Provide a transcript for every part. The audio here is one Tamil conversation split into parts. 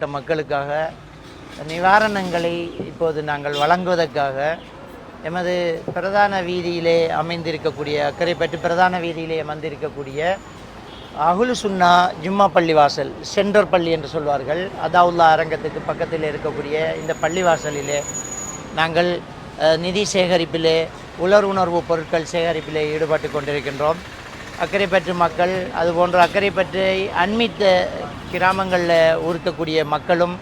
பாதிக்கப்பட்ட மக்களுக்காக நிவாரணங்களை இப்போது நாங்கள் வழங்குவதற்காக எமது பிரதான வீதியிலே அமைந்திருக்கக்கூடிய அக்கரைப்பட்டு பிரதான வீதியிலே அமர்ந்திருக்கக்கூடிய அகுலு சுன்னா ஜும்மா பள்ளிவாசல் சென்டர் பள்ளி என்று சொல்வார்கள். அதாவுல்லா அரங்கத்துக்கு பக்கத்தில் இருக்கக்கூடிய இந்த பள்ளிவாசலிலே நாங்கள் நிதி சேகரிப்பிலே உலர் உணர்வு பொருட்கள் சேகரிப்பிலே ஈடுபட்டு கொண்டிருக்கின்றோம். அக்கறைப்பற்று மக்கள் அதுபோன்ற அக்கறைப்பற்றை அண்மித்த கிராமங்களில் இருக்கக்கூடிய மக்களும்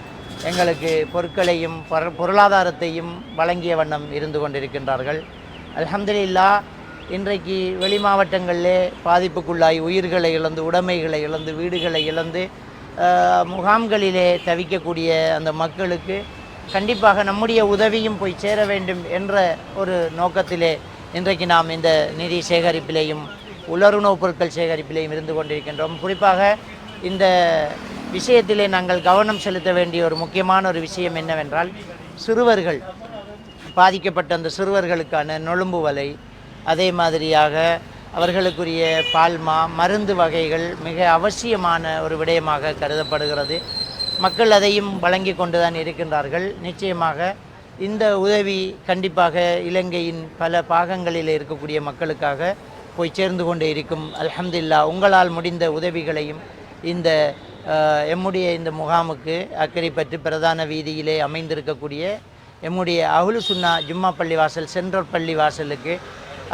எங்களுக்கு பொருட்களையும் பொருளாதாரத்தையும் வழங்கிய வண்ணம் இருந்து கொண்டிருக்கின்றார்கள். அல்ஹம்துலில்லா இன்றைக்கு வெளி மாவட்டங்களிலே பாதிப்புக்குள்ளாய் உயிர்களை இழந்து உடைமைகளை இழந்து வீடுகளை இழந்து முகாம்களிலே தவிக்கக்கூடிய அந்த மக்களுக்கு கண்டிப்பாக நம்முடைய உதவியும் போய் சேர வேண்டும் என்ற ஒரு நோக்கத்திலே இன்றைக்கு நாம் இந்த நிதி சேகரிப்பிலேயும் உலருணவுப் பொருட்கள் சேகரிப்பிலேயும் இருந்து கொண்டிருக்கின்றோம். குறிப்பாக இந்த விஷயத்திலே நாங்கள் கவனம் செலுத்த வேண்டிய ஒரு முக்கியமான ஒரு விஷயம் என்னவென்றால் சிறுவர்கள் பாதிக்கப்பட்ட அந்த சிறுவர்களுக்கான நொழும்பு வலை அதே மாதிரியாக அவர்களுக்குரிய பால்மா மருந்து வகைகள் மிக அவசியமான ஒரு விடயமாக கருதப்படுகிறது. மக்கள் அதையும் வழங்கி கொண்டுதான் இருக்கின்றார்கள். நிச்சயமாக இந்த உதவி கண்டிப்பாக இலங்கையின் பல பாகங்களில் இருக்கக்கூடிய மக்களுக்காக போய் சேர்ந்து கொண்டே இருக்கும். அலமதுல்லா உங்களால் முடிந்த உதவிகளையும் இந்த எம்முடைய இந்த முகாமுக்கு அக்கரைப்பற்று பிரதான வீதியிலே அமைந்திருக்கக்கூடிய எம்முடைய அகுலு சுன்னா ஜும்மா பள்ளிவாசல் சென்ட்ரல் பள்ளிவாசலுக்கு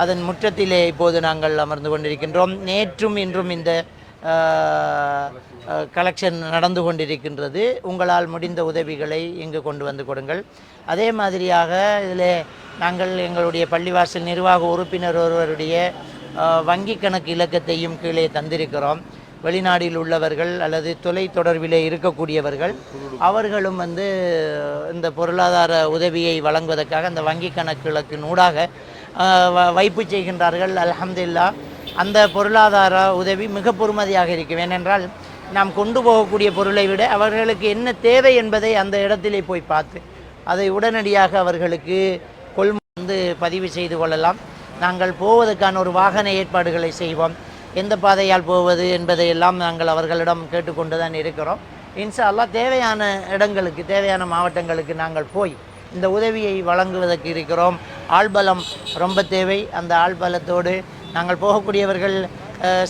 அதன் முற்றத்திலே இப்போது நாங்கள் அமர்ந்து கொண்டிருக்கின்றோம். நேற்றும் இன்றும் இந்த கலெக்ஷன் நடந்து கொண்டிருக்கின்றது. உங்களால் முடிந்த உதவிகளை இங்கு கொண்டு வந்து கொடுங்கள். அதே மாதிரியாக இதில் நாங்கள் எங்களுடைய பள்ளிவாசல் நிர்வாக உறுப்பினர் ஒருவருடைய வங்கி கணக்கு இலக்கத்தையும் கீழே தந்திருக்கிறோம். வெளிநாட்டில் உள்ளவர்கள் அல்லது தொலை தொடர்பிலே இருக்கக்கூடியவர்கள் அவர்களும் வந்து இந்த பொருளாதார உதவியை வழங்குவதற்காக அந்த வங்கி கணக்குகளுக்கு நூடாக வ- வைப்பு செய்கின்றார்கள். அலமதுல்லா அந்த பொருளாதார உதவி மிக பொறுமதியாக இருக்கும். ஏனென்றால் நாம் கொண்டு போகக்கூடிய பொருளை விட அவர்களுக்கு என்ன தேவை என்பதை அந்த இடத்திலே போய் பார்த்து அதை உடனடியாக அவர்களுக்கு கொள்முதல் வந்து பதிவு செய்து கொள்ளலாம். நாங்கள் போவதற்கான ஒரு வாகன ஏற்பாடுகளை செய்வோம். எந்த பாதையால் போவது என்பதையெல்லாம் நாங்கள் அவர்களிடம் கேட்டுக்கொண்டு தான் இருக்கிறோம். இன்ஷா அல்லாஹ் தேவையான இடங்களுக்கு தேவையான மாவட்டங்களுக்கு நாங்கள் போய் இந்த உதவியை வழங்குவதற்கு இருக்கிறோம். ஆள்பலம் ரொம்ப தேவை. அந்த ஆள்பலத்தோடு நாங்கள் போகக்கூடியவர்கள்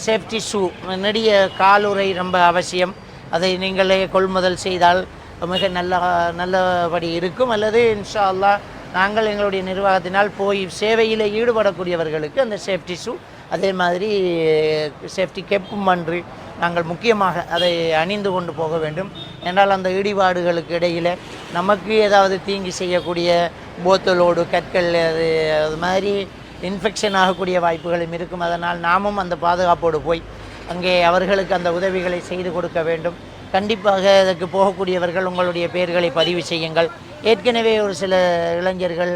சேஃப்டி ஷூ நெடிய காலுறை ரொம்ப அவசியம். அதை நீங்களே கொள்முதல் செய்தால் மிக நல்ல நல்லபடி இருக்கும். அல்லது இன்ஷா அல்லாஹ் நாங்கள் எங்களுடைய நிர்வாகத்தினால் போய் சேவையில் ஈடுபடக்கூடியவர்களுக்கு அந்த சேஃப்டி ஷூ அதே மாதிரி சேஃப்டி கெப்பும் அன்று நாங்கள் முக்கியமாக அதை அணிந்து கொண்டு போக வேண்டும். என்றால் அந்த இடிபாடுகளுக்கு இடையில் நமக்கு ஏதாவது தீங்கி செய்யக்கூடிய போத்தலோடு கற்கள் அது அது மாதிரி இன்ஃபெக்ஷன் ஆகக்கூடிய வாய்ப்புகளும் இருக்கும். அதனால் நாமும் அந்த பாதுகாப்போடு போய் அங்கே அவர்களுக்கு அந்த உதவிகளை செய்து கொடுக்க வேண்டும். கண்டிப்பாக இதற்கு போகக்கூடியவர்கள் உங்களுடைய பெயர்களை பதிவு செய்யுங்கள். ஏற்கனவே ஒரு சில இளைஞர்கள்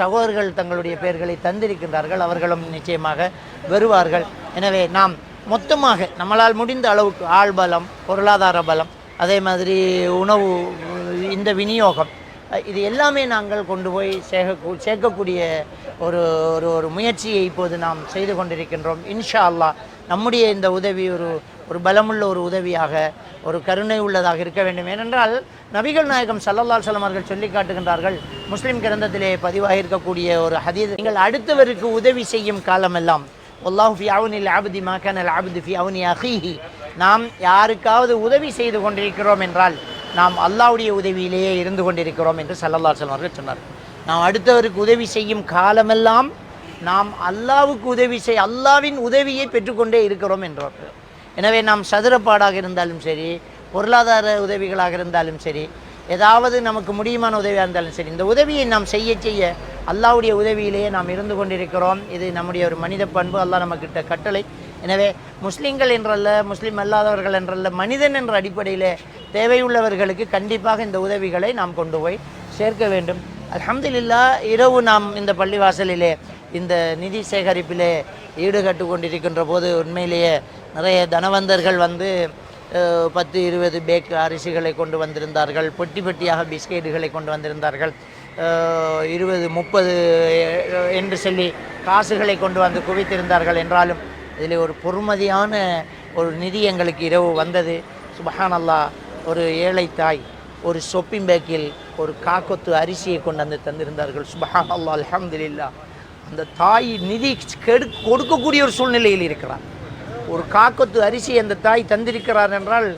சகோதரர்கள் தங்களுடைய பெயர்களை தந்திருக்கின்றார்கள். அவர்களும் நிச்சயமாக வருவார்கள். எனவே நாம் மொத்தமாக நம்மளால் முடிந்த அளவுக்கு ஆள் பலம் பொருளாதார பலம் அதே மாதிரி உணவு இந்த விநியோகம் இது எல்லாமே நாங்கள் கொண்டு போய் சேர்க்க சேர்க்கக்கூடிய ஒரு ஒரு ஒரு முயற்சியை இப்போது நாம் செய்து கொண்டிருக்கின்றோம். இன்ஷா அல்லா நம்முடைய இந்த உதவி ஒரு ஒரு பலமுள்ள ஒரு உதவியாக ஒரு கருணை உள்ளதாக இருக்க வேண்டும். ஏனென்றால் நபிகள் நாயகம் சல்லல்லால் சலம் அவர்கள் சொல்லி காட்டுகின்றார்கள் முஸ்லீம் கிரந்தத்திலே பதிவாக இருக்கக்கூடிய ஒரு ஹதீஸ் நீங்கள் அடுத்தவருக்கு உதவி செய்யும் காலமெல்லாம் அல்லாஹ் ஃபி அவுனில் ஆபதி மாக்கானல் ஆபதி ஃபி அவுனி நாம் யாருக்காவது உதவி செய்து கொண்டிருக்கிறோம் என்றால் நாம் அல்லாவுடைய உதவியிலேயே இருந்து கொண்டிருக்கிறோம் என்று சல்லல்லா அலைஹி அவர்கள் சொன்னார் நாம் அடுத்தவருக்கு உதவி செய்யும் காலமெல்லாம் நாம் அல்லாவுக்கு உதவி செய் அல்லாவின் உதவியை பெற்றுக்கொண்டே இருக்கிறோம் என்றார்கள். எனவே நாம் சதுரப்பாடாக இருந்தாலும் சரி பொருளாதார உதவிகளாக இருந்தாலும் சரி ஏதாவது நமக்கு முடியுமான உதவியாக இருந்தாலும் சரி இந்த உதவியை நாம் செய்ய செய்ய அல்லாவுடைய உதவியிலேயே நாம் இருந்து கொண்டிருக்கிறோம். இது நம்முடைய ஒரு மனித பண்பு அல்லா நமக்கிட்ட கட்டளை. எனவே முஸ்லீம்கள் என்றல்ல முஸ்லீம் அல்லாதவர்கள் என்றல்ல மனிதன் என்ற அடிப்படையில் தேவையுள்ளவர்களுக்கு கண்டிப்பாக இந்த உதவிகளை நாம் கொண்டு போய் சேர்க்க வேண்டும். அலமதுல்லா இரவு நாம் இந்த பள்ளிவாசலிலே இந்த நிதி சேகரிப்பிலே ஈடுகட்டு கொண்டிருக்கின்ற போது உண்மையிலேயே நிறைய தனவந்தர்கள் வந்து பத்து இருபது பேக் அரிசிகளை கொண்டு வந்திருந்தார்கள் பொட்டி பெட்டியாக பிஸ்கெட்டுகளை கொண்டு வந்திருந்தார்கள் இருபது முப்பது என்று சொல்லி காசுகளை கொண்டு வந்து குவித்திருந்தார்கள் என்றாலும் இதில் ஒரு பொறுமதியான ஒரு நிதி எங்களுக்கு இரவு வந்தது. சுபஹானல்லா ஒரு ஏழை தாய் ஒரு சொப்பிங் பேக்கில் ஒரு காக்கொத்து அரிசியை கொண்டு வந்து தந்திருந்தார்கள். சுபஹான் அல்லா அல்ஹம்துலில்லா அந்த தாய் நிதி கெடு கொடுக்கக்கூடிய ஒரு சூழ்நிலையில் இருக்கிறார் ஒரு காக்கத்து அரிசி அந்த தாய் தந்திருக்கிறார் என்றால்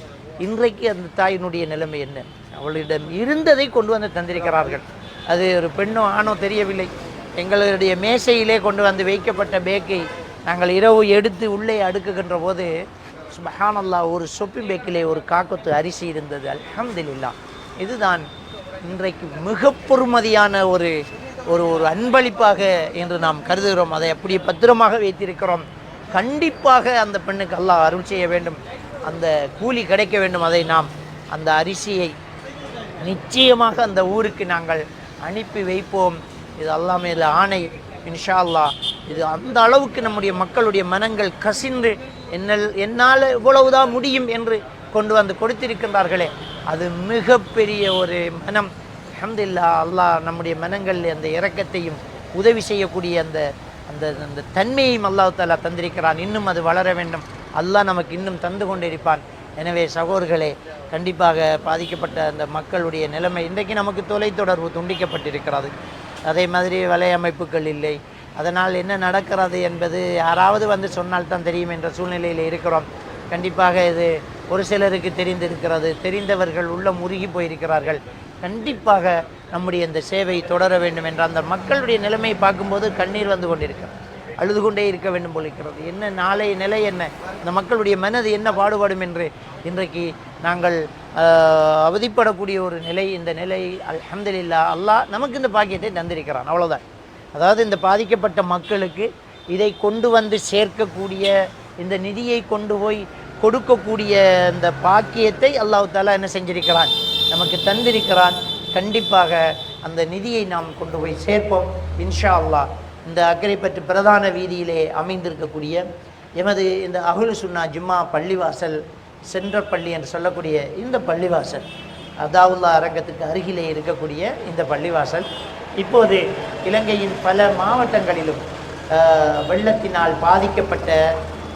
இன்றைக்கு அந்த தாயினுடைய நிலைமை என்ன? அவளிடம் இருந்ததை கொண்டு வந்து தந்திருக்கிறார்கள். அது ஒரு பெண்ணோ ஆணோ தெரியவில்லை. எங்களுடைய மேசையிலே கொண்டு வந்து வைக்கப்பட்ட பேக்கை நாங்கள் இரவு எடுத்து உள்ளே அடுக்குகின்ற போது சுபஹானல்லா ஒரு சொப்பி பேக்கிலே ஒரு காக்கத்து அரிசி இருந்தது. அல்ஹம்துலில்லா இதுதான் இன்றைக்கு மிக பொறுமதியான ஒரு ஒரு ஒரு அன்பளிப்பாக என்று நாம் கருதுகிறோம். அதை அப்படியே பத்திரமாக வைத்திருக்கிறோம். கண்டிப்பாக அந்த பெண்ணுக்கு அல்லாஹ் அருள் செய்ய வேண்டும். அந்த கூலி கிடைக்க வேண்டும். அதை நாம் அந்த அரிசியை நிச்சயமாக அந்த ஊருக்கு நாங்கள் அனுப்பி வைப்போம். இது அல்லாஹ் இது ஆணை. இன்ஷா அல்லாஹ் இது அந்த அளவுக்கு நம்முடைய மக்களுடைய மனங்கள் கசிந்து என்னல் என்னால் இவ்வளவுதான் முடியும் என்று கொண்டு வந்து கொடுத்திருக்கின்றார்களே. அது மிகப்பெரிய ஒரு மனம். அல்ஹம்துலில்லாஹ் அல்லாஹ் நம்முடைய மனங்கள் அந்த இரக்கத்தையும் உதவி செய்யக்கூடிய அந்த அந்த அந்த தன்மையும் அல்லாஹ் தாலா தந்திருக்கிறான். இன்னும் அது வளர வேண்டும். அல்லாஹ் நமக்கு இன்னும் தந்து கொண்டிருப்பான். எனவே சகோதர்களே கண்டிப்பாக பாதிக்கப்பட்ட அந்த மக்களுடைய நிலைமை இன்றைக்கு நமக்கு தொலைத்தொடர்பு துண்டிக்கப்பட்டிருக்கிறது. அதே மாதிரி வலையமைப்புகள் இல்லை. அதனால் என்ன நடக்கிறது என்பது யாராவது வந்து சொன்னால் தான் தெரியும் என்ற சூழ்நிலையில் இருக்கிறோம். கண்டிப்பாக இது ஒரு சிலருக்கு தெரிந்திருக்கிறது. தெரிந்தவர்கள் உள்ள முருகி போயிருக்கிறார்கள். கண்டிப்பாக நம்முடைய இந்த சேவை தொடர வேண்டும் என்ற அந்த மக்களுடைய நிலைமையை பார்க்கும்போது கண்ணீர் வந்து கொண்டிருக்கிறது. அழுது கொண்டே இருக்க வேண்டும் போல் இருக்கிறது. என்ன நாளைய நிலை என்ன? இந்த மக்களுடைய மனது என்ன பாடுபடும் என்று இன்றைக்கு நாங்கள் அவதிப்படக்கூடிய ஒரு நிலை. இந்த நிலை அல்ஹம்துலில்லா அல்லாஹ் நமக்கு இந்த பாக்கியத்தை தந்திருக்கிறான். அவ்வளோதான் அதாவது இந்த பாதிக்கப்பட்ட மக்களுக்கு இதை கொண்டு வந்து சேர்க்கக்கூடிய இந்த நிதியை கொண்டு போய் கொடுக்கக்கூடிய இந்த பாக்கியத்தை அல்லாஹ் தாலா என்ன செஞ்சிருக்கிறான்? நமக்கு தந்திருக்கிறான். கண்டிப்பாக அந்த நிதியை நாம் கொண்டு போய் சேர்ப்போம். இன்ஷா அல்லா இந்த அக்கரைப்பற்று பிரதான வீதியிலே அமைந்திருக்கக்கூடிய எமது இந்த அகுலு சுன்னா ஜும்மா பள்ளிவாசல் சென்ற பள்ளி என்று சொல்லக்கூடிய இந்த பள்ளிவாசல் அதாவுல்லா அரங்கத்துக்கு அருகிலே இருக்கக்கூடிய இந்த பள்ளிவாசல் இப்போது இலங்கையின் பல மாவட்டங்களிலும் வெள்ளத்தினால் பாதிக்கப்பட்ட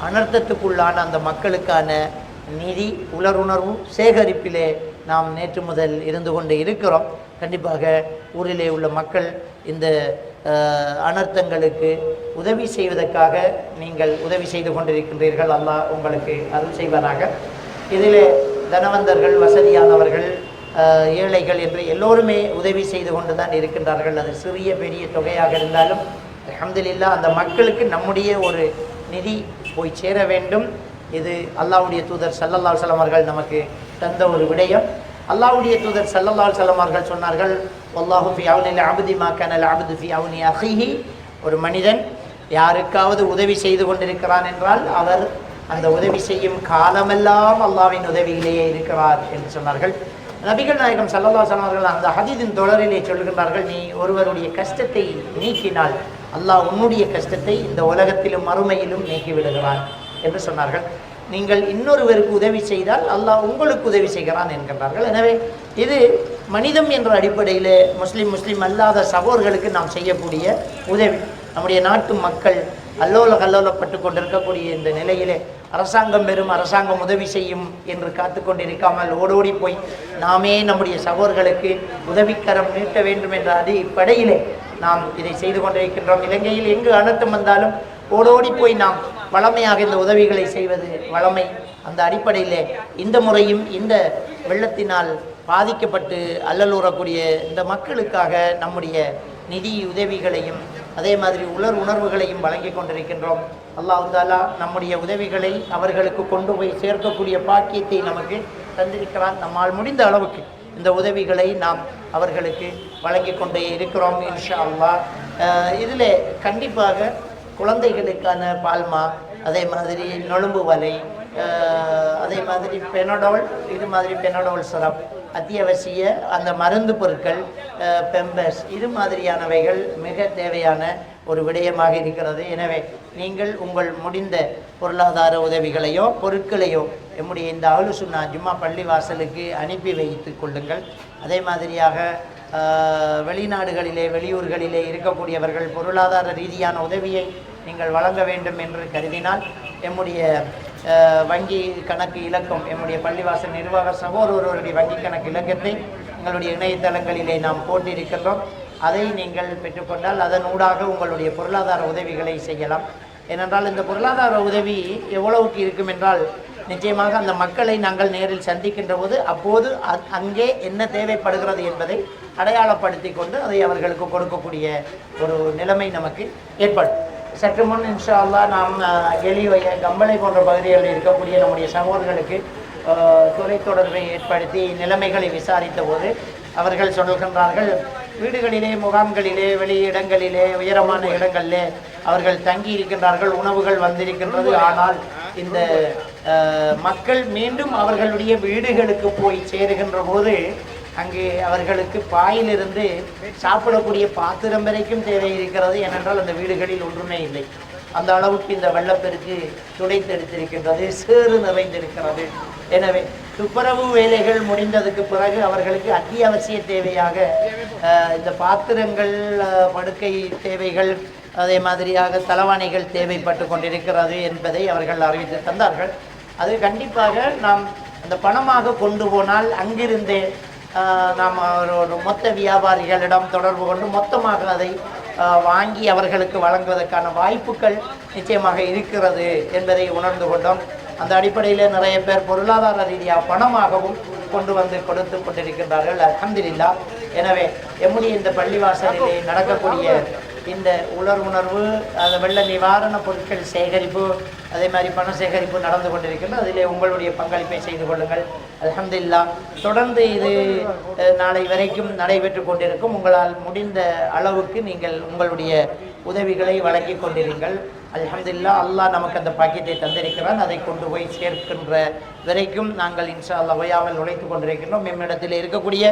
அனர்த்தத்துக்குள்ளான அந்த மக்களுக்கான நிதி உலருணர்வு சேகரிப்பிலே நாம் நேற்று முதல் இருந்து கொண்டு இருக்கிறோம். கண்டிப்பாக ஊரிலே உள்ள மக்கள் இந்த அனர்த்தங்களுக்கு உதவி செய்வதற்காக நீங்கள் உதவி செய்து கொண்டிருக்கின்றீர்கள். அல்லாஹ் உங்களுக்கு அருள் செய்வதாக இதிலே தனவந்தர்கள் வசதியானவர்கள் ஏழைகள் என்று எல்லோருமே உதவி செய்து கொண்டு தான் இருக்கின்றார்கள். அது சிறிய பெரிய தொகையாக இருந்தாலும் அஹமதுல்லா அந்த மக்களுக்கு நம்முடைய ஒரு நிதி போய் சேர வேண்டும். இது அல்லாவுடைய தூதர் சல்லல்லா சலம் அவர்கள் நமக்கு தந்த ஒரு விடயம். அல்லாவுடைய தூதர் சல்லல்லால் செல்லமார்கள் சொன்னார்கள் வல்லாஹு ஃபி அவுனில் அப்தி மா கனல் ஃபி அவுனி அஹிஹி ஒரு மனிதன் யாருக்காவது உதவி செய்து கொண்டிருக்கிறான் என்றால் அவர் அந்த உதவி செய்யும் காலமெல்லாம் அல்லாவின் உதவியிலேயே இருக்கிறார் என்று சொன்னார்கள். நபிகள் நாயகம் சல்லல்லா சொன்னார்கள் அந்த ஹதீதின் தொடரிலே சொல்கின்றார்கள் நீ ஒருவருடைய கஷ்டத்தை நீக்கினால் அல்லாஹ் உன்னுடைய கஷ்டத்தை இந்த உலகத்திலும் மறுமையிலும் நீக்கிவிடுகிறான் என்று சொன்னார்கள். நீங்கள் இன்னொருவருக்கு உதவி செய்தால் அல்லாஹ் உங்களுக்கு உதவி செய்கிறான் என்கின்றார்கள். எனவே இது மனிதம் என்ற அடிப்படையில் முஸ்லீம் முஸ்லீம் அல்லாத சகோதர்களுக்கு நாம் செய்யக்கூடிய உதவி. நம்முடைய நாட்டு மக்கள் அல்லோல கல்லோலப்பட்டு கொண்டிருக்கக்கூடிய இந்த நிலையிலே அரசாங்கம் பெறும் அரசாங்கம் உதவி செய்யும் என்று காத்து கொண்டிருக்காமல் ஓடோடி போய் நாமே நம்முடைய சகோதர்களுக்கு உதவிக்கரம் நீட்ட வேண்டும் என்ற அடிப்படையிலே நாம் இதை செய்து கொண்டிருக்கின்றோம். இலங்கையில் எங்கு அனர்த்தம் வந்தாலும் ஓடோடி போய் நாம் வளமையாக இந்த உதவிகளை செய்வது வளமை. அந்த அடிப்படையிலே இந்த முறையும் இந்த வெள்ளத்தினால் பாதிக்கப்பட்டு அல்லலூறக்கூடிய இந்த மக்களுக்காக நம்முடைய நிதி உதவிகளையும் அதே மாதிரி உலர் உணர்வுகளையும் வழங்கி கொண்டிருக்கின்றோம். அல்லாஹ் தாலா நம்முடைய உதவிகளை அவர்களுக்கு கொண்டு போய் சேர்க்கக்கூடிய பாக்கியத்தை நமக்கு தந்திருக்கிறான். நம்மால் முடிந்த அளவுக்கு இந்த உதவிகளை நாம் அவர்களுக்கு வழங்கி கொண்டே இருக்கிறோம் இன்ஷா அல்லாஹ். இதில் கண்டிப்பாக குழந்தைகளுக்கான பால்மா அதே மாதிரி நொழும்பு வலை அதே மாதிரி பெனடோல் இது மாதிரி பெனடோல் சிரப் அத்தியாவசிய அந்த மருந்து பொருட்கள் பெம்பர்ஸ் இது மாதிரியானவைகள் மிக தேவையான ஒரு விடயமாக இருக்கிறது. எனவே நீங்கள் உங்கள் முடிந்த பொருளாதார உதவிகளையோ பொருட்களையோ எம்முடைய இந்த ஆலோசுனா ஜும்மா பள்ளி வாசலுக்கு அனுப்பி வைத்து கொள்ளுங்கள். அதே மாதிரியாக வெளிநாடுகளிலே வெளியூர்களிலே இருக்கக்கூடியவர்கள் பொருளாதார ரீதியான உதவியை நீங்கள் வழங்க வேண்டும் என்று கருதினால் எம்முடைய வங்கி கணக்கு இலக்கம் எம்முடைய பள்ளிவாசல் நிர்வாக சகோதரருடைய வங்கி கணக்கு இலக்கத்தை எங்களுடைய இணையதளங்களிலே நாம் போட்டிருக்கின்றோம். அதை நீங்கள் பெற்றுக்கொண்டால் அதன் ஊடாக உங்களுடைய பொருளாதார உதவிகளை செய்யலாம். ஏனென்றால் இந்த பொருளாதார உதவி எவ்வளவுக்கு இருக்கும் என்றால் நிச்சயமாக அந்த மக்களை நாங்கள் நேரில் சந்திக்கின்ற போது அப்போது அங்கே என்ன தேவைப்படுகிறது என்பதை அடையாளப்படுத்தி கொண்டு அதை அவர்களுக்கு கொடுக்கக்கூடிய ஒரு நிலைமை நமக்கு ஏற்படும். சற்று முன் இன்ஷா நாம் அஹ், கம்பளை போன்ற பகுதிகளில் இருக்கக்கூடிய நம்முடைய சகோதரர்களுக்கு அஹ், தொலைத்தொடர்பை ஏற்படுத்தி நிலைமைகளை விசாரித்த போது அவர்கள் சொல்கின்றார்கள் வீடுகளிலே முகாம்களிலே வெளி இடங்களிலே உயரமான இடங்களிலே அவர்கள் தங்கி இருக்கின்றார்கள் உணவுகள் வந்திருக்கின்றது. ஆனால் இந்த மக்கள் மீண்டும் அவர்களுடைய வீடுகளுக்கு போய் சேருகின்ற போது அங்கே அவர்களுக்கு பாயிலிருந்து சாப்பிடக்கூடிய பாத்திரம் வரைக்கும் தேவை இருக்கிறது. ஏனென்றால் அந்த வீடுகளில் ஒன்றுமே இல்லை. அந்த அளவுக்கு இந்த வெள்ளப்பெருக்கு துடைத்தெடுத்திருக்கின்றது சேறு நிறைந்திருக்கிறது. எனவே துப்புரவு வேலைகள் முடிந்ததுக்கு பிறகு அவர்களுக்கு அத்தியாவசிய தேவையாக அஹ், இந்த பாத்திரங்கள் படுக்கை தேவைகள் அதே மாதிரியாக தலவாணிகள் தேவைப்பட்டு கொண்டிருக்கிறது என்பதை அவர்கள் அறிவித்து தந்தார்கள். அது கண்டிப்பாக நாம் அந்த பணமாக கொண்டு போனால் அங்கிருந்தே நாம் ஒரு மொத்த வியாபாரிகளிடம் தொடர்பு கொண்டு மொத்தமாக அதை வாங்கி அவர்களுக்கு வழங்குவதற்கான வாய்ப்புகள் நிச்சயமாக இருக்கிறது என்பதை உணர்ந்து கொண்டோம். அந்த அடிப்படையில் நிறைய பேர் பொருளாதார ரீதியாக பணமாகவும் கொண்டு வந்து கொடுத்து கொண்டிருக்கின்றார்கள். அல்ஹம்துலில்லா. எனவே எம்முடைய இந்த பள்ளிவாசலிலே நடக்கக்கூடிய இந்த உலர் உணர்வு அதை வெள்ள நிவாரண பொருட்கள் சேகரிப்பு அதே மாதிரி பண சேகரிப்பு நடந்து கொண்டிருக்கின்றது. அதிலே உங்களுடைய பங்களிப்பை செய்து கொள்ளுங்கள். அல்ஹம்துலில்லா. தொடர்ந்து இது நாளை வரைக்கும் நடைபெற்று கொண்டிருக்கும். உங்களால் முடிந்த அளவுக்கு நீங்கள் உங்களுடைய உதவிகளை வழங்கி கொண்டிருங்கள். அலமதுல்லா அல்லாஹ் நமக்கு அந்த பாக்கெட்டை தந்திருக்கிறான். அதை கொண்டு போய் சேர்க்கின்ற வரைக்கும் நாங்கள் இன்ஷா அல்லா ஓயாமல் உழைத்து கொண்டிருக்கின்றோம். எம்மிடத்தில் இருக்கக்கூடிய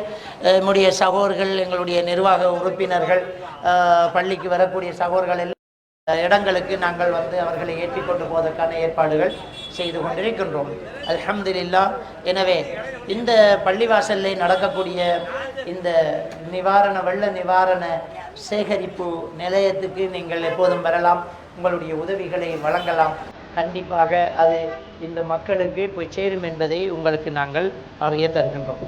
நம்முடைய சகோதரர்கள் எங்களுடைய நிர்வாக உறுப்பினர்கள் பள்ளிக்கு வரக்கூடிய சகோர்கள் எல்லாம் இடங்களுக்கு நாங்கள் வந்து அவர்களை ஏற்றி கொண்டு போவதற்கான ஏற்பாடுகள் செய்து கொண்டிருக்கின்றோம். அலமதுல்லா எனவே இந்த பள்ளிவாசலில் நடக்கக்கூடிய இந்த நிவாரண வெள்ள நிவாரண சேகரிப்பு நிலையத்துக்கு நீங்கள் எப்போதும் வரலாம். உங்களுடைய உதவிகளை வழங்கலாம். கண்டிப்பாக அது இந்த மக்களுக்கு போய் சேரும் என்பதை உங்களுக்கு நாங்கள் அறிய தருகின்றோம்.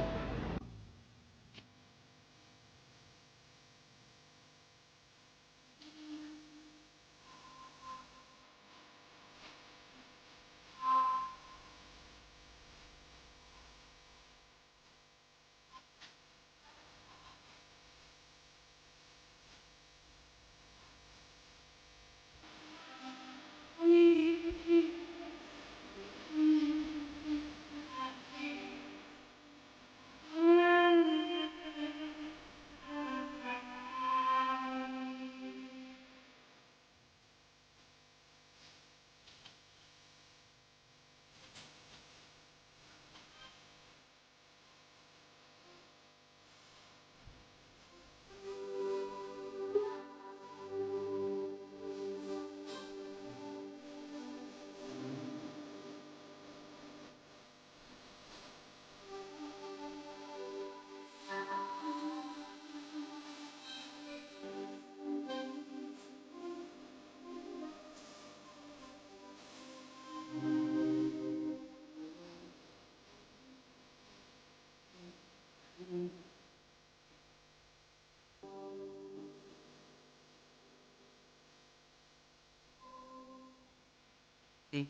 嗯。